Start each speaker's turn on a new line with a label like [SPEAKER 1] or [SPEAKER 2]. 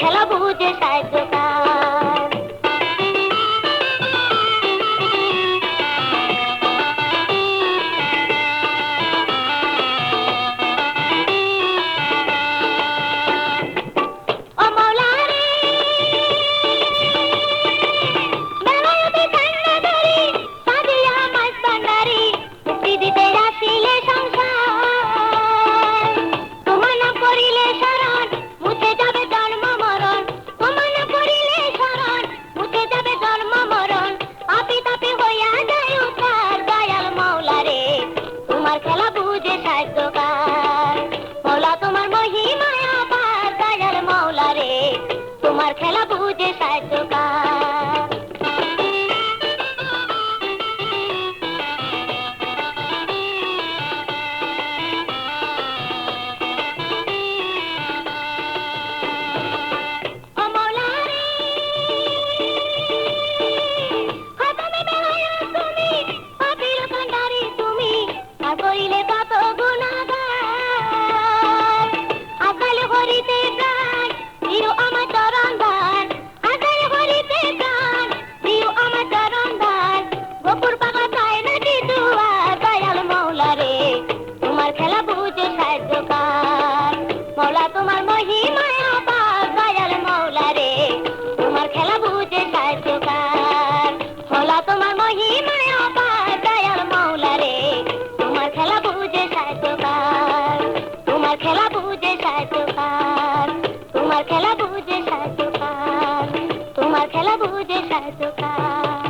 [SPEAKER 1] خلا বুঝে সাহায্যকার মৌলা তোমার মহিমায় আপার মৌলা রে। তোমার খেলা না কইলে তোমার খেলা বুঝে সাজোকার তোমার খেলা বুঝে সাজোকার তোমার খেলা বুঝে পান।